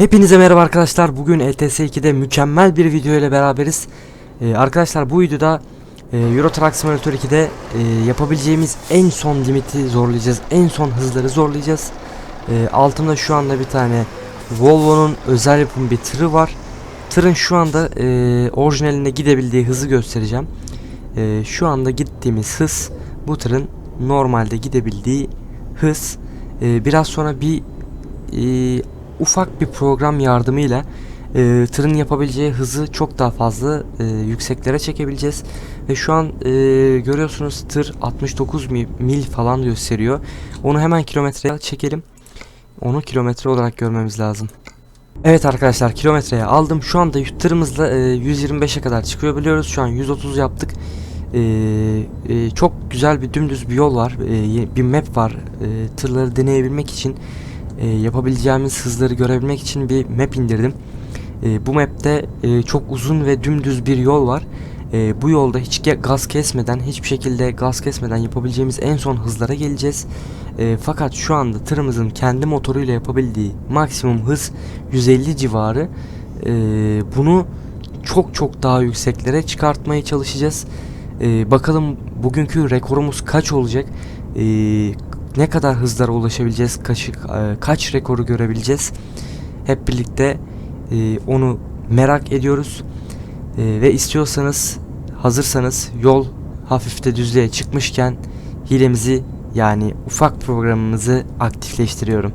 Hepinize merhaba arkadaşlar. Bugün LTS 2'de mükemmel bir video ile beraberiz. Ee, arkadaşlar bu videoda e, Euro Truck Simulator 2'de e, yapabileceğimiz en son limiti zorlayacağız. En son hızları zorlayacağız. E, altımda şu anda bir tane Volvo'nun özel yapım bir tırı var. Tırın şu anda e, orijinalinde gidebildiği hızı göstereceğim. E, şu anda gittiğimiz hız bu tırın normalde gidebildiği hız. E, biraz sonra bir e, ufak bir program yardımıyla e, tırın yapabileceği hızı çok daha fazla e, yükseklere çekebileceğiz. Ve şu an e, görüyorsunuz tır 69 mi- mil falan gösteriyor. Onu hemen kilometreye çekelim. Onu kilometre olarak görmemiz lazım. Evet arkadaşlar kilometreye aldım. Şu anda tırımızla e, 125'e kadar çıkıyor biliyoruz. Şu an 130 yaptık. E, e, çok güzel bir dümdüz bir yol var. E, bir map var. E, tırları deneyebilmek için e, yapabileceğimiz hızları görebilmek için bir map indirdim. E, bu map'te e, çok uzun ve dümdüz bir yol var. E, bu yolda hiç gaz kesmeden, hiçbir şekilde gaz kesmeden yapabileceğimiz en son hızlara geleceğiz. E, fakat şu anda tırımızın kendi motoruyla yapabildiği maksimum hız 150 civarı. E, bunu çok çok daha yükseklere çıkartmaya çalışacağız. E, bakalım bugünkü rekorumuz kaç olacak? E, ne kadar hızlara ulaşabileceğiz? Kaç, e, kaç rekoru görebileceğiz? Hep birlikte e, onu merak ediyoruz. E, ve istiyorsanız, hazırsanız yol hafif de düzlüğe çıkmışken hilemizi yani ufak programımızı aktifleştiriyorum.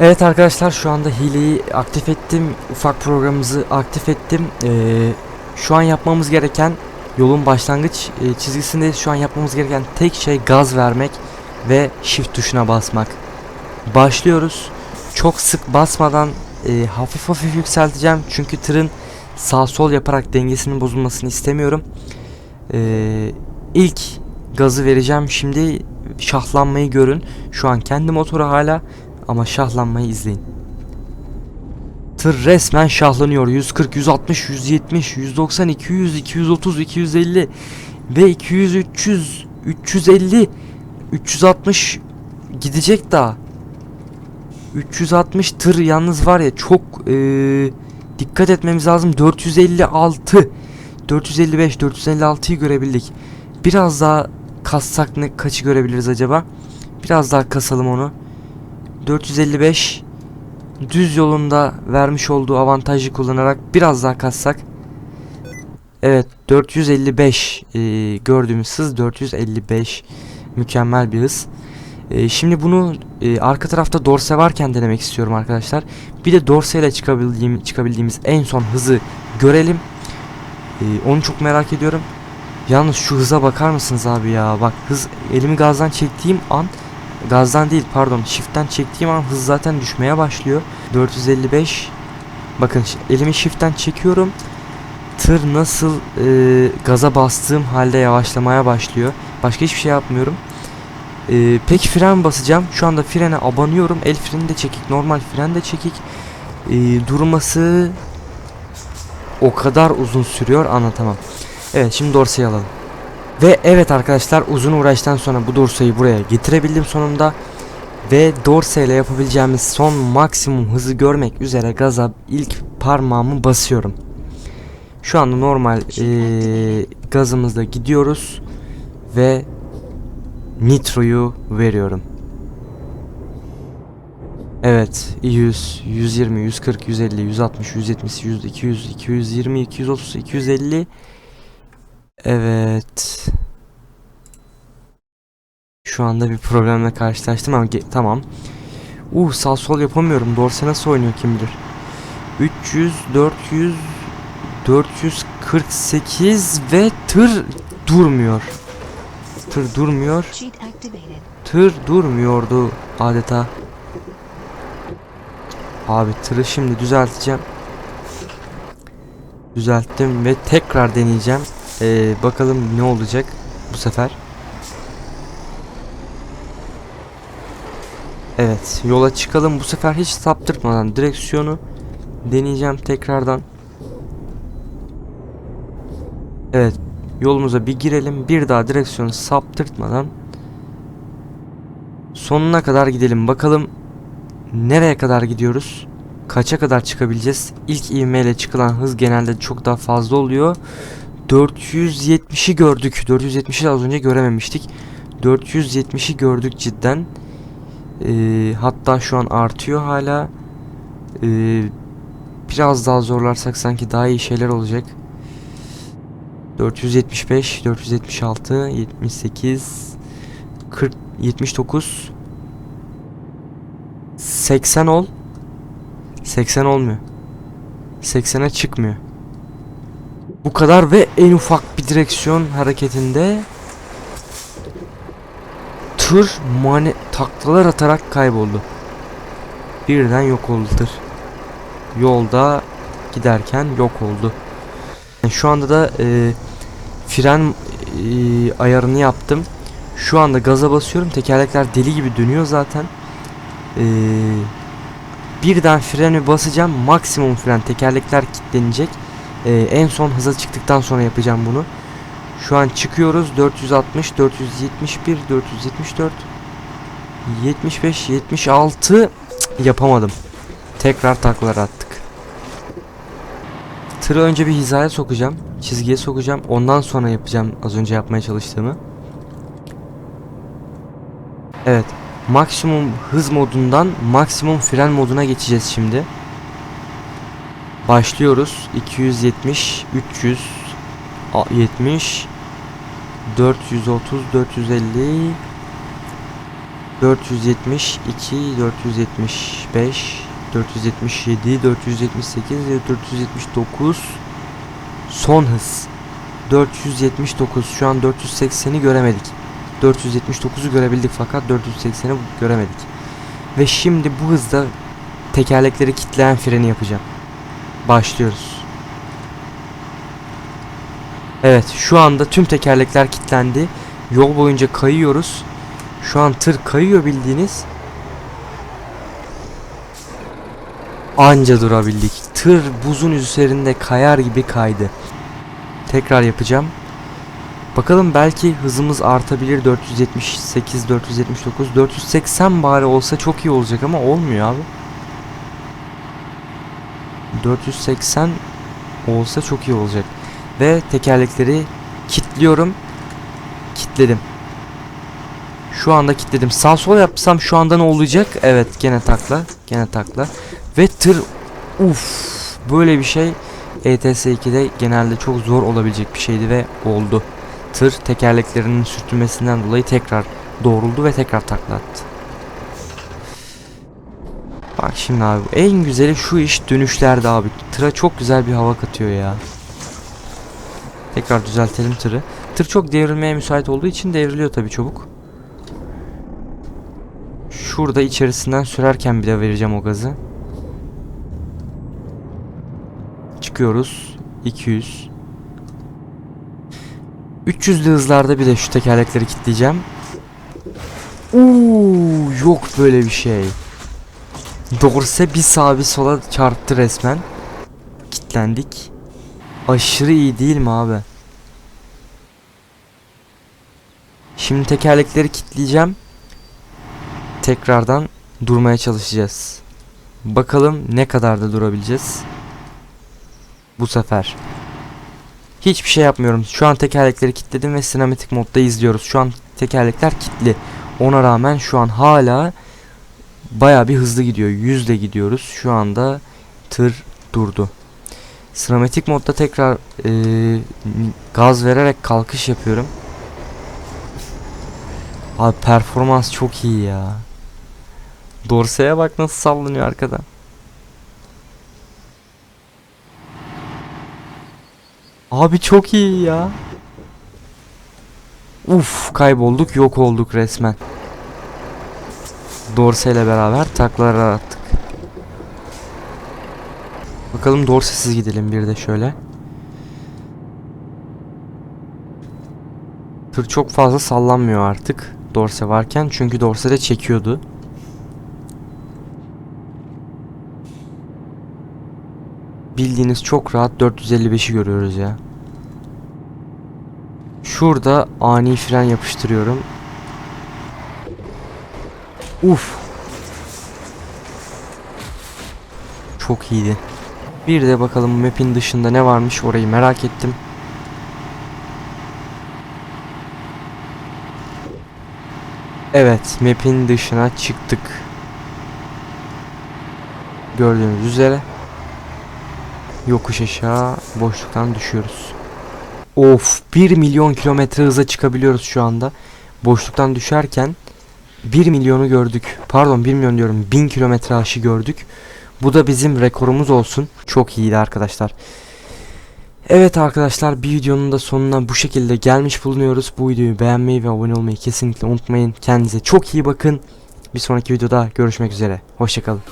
Evet arkadaşlar şu anda hileyi aktif ettim. Ufak programımızı aktif ettim. Ee, şu an yapmamız gereken yolun başlangıç e, çizgisindeyiz. Şu an yapmamız gereken tek şey gaz vermek ve shift tuşuna basmak. Başlıyoruz. Çok sık basmadan e, hafif hafif yükselteceğim. Çünkü tırın sağ sol yaparak dengesinin bozulmasını istemiyorum. Ee, ilk gazı vereceğim. Şimdi şahlanmayı görün. Şu an kendi motoru hala ama şahlanmayı izleyin. Tır resmen şahlanıyor. 140, 160, 170, 190, 200, 230, 250 ve 200, 300, 350, 360 gidecek daha. 360 tır yalnız var ya çok eee, dikkat etmemiz lazım. 456, 455, 456'yı görebildik. Biraz daha kassak ne kaçı görebiliriz acaba? Biraz daha kasalım onu. 455 düz yolunda vermiş olduğu avantajı kullanarak biraz daha kassak. Evet 455 e, gördüğümüz hız 455 mükemmel bir hız. E, şimdi bunu e, arka tarafta dorse varken denemek istiyorum arkadaşlar. Bir de dorse ile çıkabildiğim, çıkabildiğimiz en son hızı görelim. E, onu çok merak ediyorum. Yalnız şu hıza bakar mısınız abi ya? Bak hız elimi gazdan çektiğim an gazdan değil pardon shift'ten çektiğim an hız zaten düşmeye başlıyor. 455 Bakın elimi shift'ten çekiyorum. Tır nasıl e, gaza bastığım halde yavaşlamaya başlıyor. Başka hiçbir şey yapmıyorum. E, peki fren basacağım. Şu anda frene abanıyorum. El freni de çekik. Normal fren de çekik. E, durması o kadar uzun sürüyor anlatamam. Evet şimdi dorseyi alalım. Ve evet arkadaşlar uzun uğraştan sonra bu dorseyi buraya getirebildim sonunda. Ve dorse ile yapabileceğimiz son maksimum hızı görmek üzere gaza ilk parmağımı basıyorum. Şu anda normal eee gazımızda gidiyoruz ve nitroyu veriyorum. Evet 100, 120, 140, 150, 160, 170, 100, 200, 220, 230, 250 Evet. Şu anda bir problemle karşılaştım ama tamam. Uh sağ sol yapamıyorum. Dorse nasıl oynuyor kim bilir. 300, 400, 448 ve tır durmuyor. Tır durmuyor. Tır durmuyordu adeta. Abi tırı şimdi düzelteceğim. Düzelttim ve tekrar deneyeceğim. Ee, bakalım ne olacak bu sefer. Evet yola çıkalım bu sefer hiç saptırmadan direksiyonu deneyeceğim tekrardan. Evet Yolumuza bir girelim. Bir daha direksiyonu saptırtmadan sonuna kadar gidelim. Bakalım nereye kadar gidiyoruz? Kaça kadar çıkabileceğiz? İlk ivmeyle çıkılan hız genelde çok daha fazla oluyor. 470'i gördük. 470'i de az önce görememiştik. 470'i gördük cidden. Ee, hatta şu an artıyor hala. Ee, biraz daha zorlarsak sanki daha iyi şeyler olacak. 475, 476, 78, 40, 79, 80 ol. 80 olmuyor. 80'e çıkmıyor. Bu kadar ve en ufak bir direksiyon hareketinde tır mani taklalar atarak kayboldu. Birden yok oldu. Yolda giderken yok oldu. Yani Şu anda da e, fren e, ayarını yaptım. Şu anda gaza basıyorum. Tekerlekler deli gibi dönüyor zaten. E, birden freni basacağım. Maksimum fren. Tekerlekler kilitlenecek. E, en son hıza çıktıktan sonra yapacağım bunu. Şu an çıkıyoruz. 460, 471, 474, 75, 76. Cık, yapamadım. Tekrar taklalar attık. Tırı önce bir hizaya sokacağım. Çizgiye sokacağım. Ondan sonra yapacağım az önce yapmaya çalıştığımı. Evet. Maksimum hız modundan maksimum fren moduna geçeceğiz şimdi. Başlıyoruz. 270, 300, a- 70, 430, 450, 472, 475, 477, 478, 479 son hız 479 şu an 480'i göremedik 479'u görebildik fakat 480'i göremedik ve şimdi bu hızda tekerlekleri kitleyen freni yapacağım başlıyoruz Evet şu anda tüm tekerlekler kilitlendi yol boyunca kayıyoruz şu an tır kayıyor bildiğiniz Anca durabildik. Tır buzun üzerinde kayar gibi kaydı. Tekrar yapacağım. Bakalım belki hızımız artabilir 478, 479, 480 bari olsa çok iyi olacak ama olmuyor abi. 480 olsa çok iyi olacak. Ve tekerlekleri kilitliyorum. Kilitledim. Şu anda kilitledim. Sağ sol yapsam şu anda ne olacak? Evet gene takla. Gene takla. Ve tır uf böyle bir şey ETS 2'de genelde çok zor olabilecek bir şeydi ve oldu. Tır tekerleklerinin sürtünmesinden dolayı tekrar doğruldu ve tekrar takla attı. Bak şimdi abi en güzeli şu iş dönüşlerde abi. Tıra çok güzel bir hava katıyor ya. Tekrar düzeltelim tırı. Tır çok devrilmeye müsait olduğu için devriliyor tabii çabuk. Şurada içerisinden sürerken bile vereceğim o gazı. Çıkıyoruz. 200. 300'lü hızlarda bir de şu tekerlekleri kilitleyeceğim. Uuu yok böyle bir şey. Dorse bir sağa bir sola çarptı resmen. Kitlendik. Aşırı iyi değil mi abi? Şimdi tekerlekleri kilitleyeceğim. Tekrardan durmaya çalışacağız. Bakalım ne kadar da durabileceğiz. Bu sefer. Hiçbir şey yapmıyorum. Şu an tekerlekleri kilitledim ve sinematik modda izliyoruz. Şu an tekerlekler kilitli. Ona rağmen şu an hala baya bir hızlı gidiyor. Yüzle gidiyoruz. Şu anda tır durdu. Sinematik modda tekrar eee, gaz vererek kalkış yapıyorum. Abi performans çok iyi ya. Dorse'ye bak nasıl sallanıyor arkadan. Abi çok iyi ya. Uf kaybolduk yok olduk resmen. Dorse ile beraber taklalar attık. Bakalım Dorse'siz gidelim bir de şöyle. Tır çok fazla sallanmıyor artık. Dorse varken çünkü Dorse de çekiyordu. Bildiğiniz çok rahat 455'i görüyoruz ya. Şurada ani fren yapıştırıyorum. Uf. Çok iyiydi. Bir de bakalım map'in dışında ne varmış orayı merak ettim. Evet, map'in dışına çıktık. Gördüğünüz üzere yokuş aşağı boşluktan düşüyoruz. Of 1 milyon kilometre hıza çıkabiliyoruz şu anda. Boşluktan düşerken 1 milyonu gördük. Pardon 1 milyon diyorum 1000 kilometre aşı gördük. Bu da bizim rekorumuz olsun. Çok iyiydi arkadaşlar. Evet arkadaşlar bir videonun da sonuna bu şekilde gelmiş bulunuyoruz. Bu videoyu beğenmeyi ve abone olmayı kesinlikle unutmayın. Kendinize çok iyi bakın. Bir sonraki videoda görüşmek üzere. Hoşçakalın.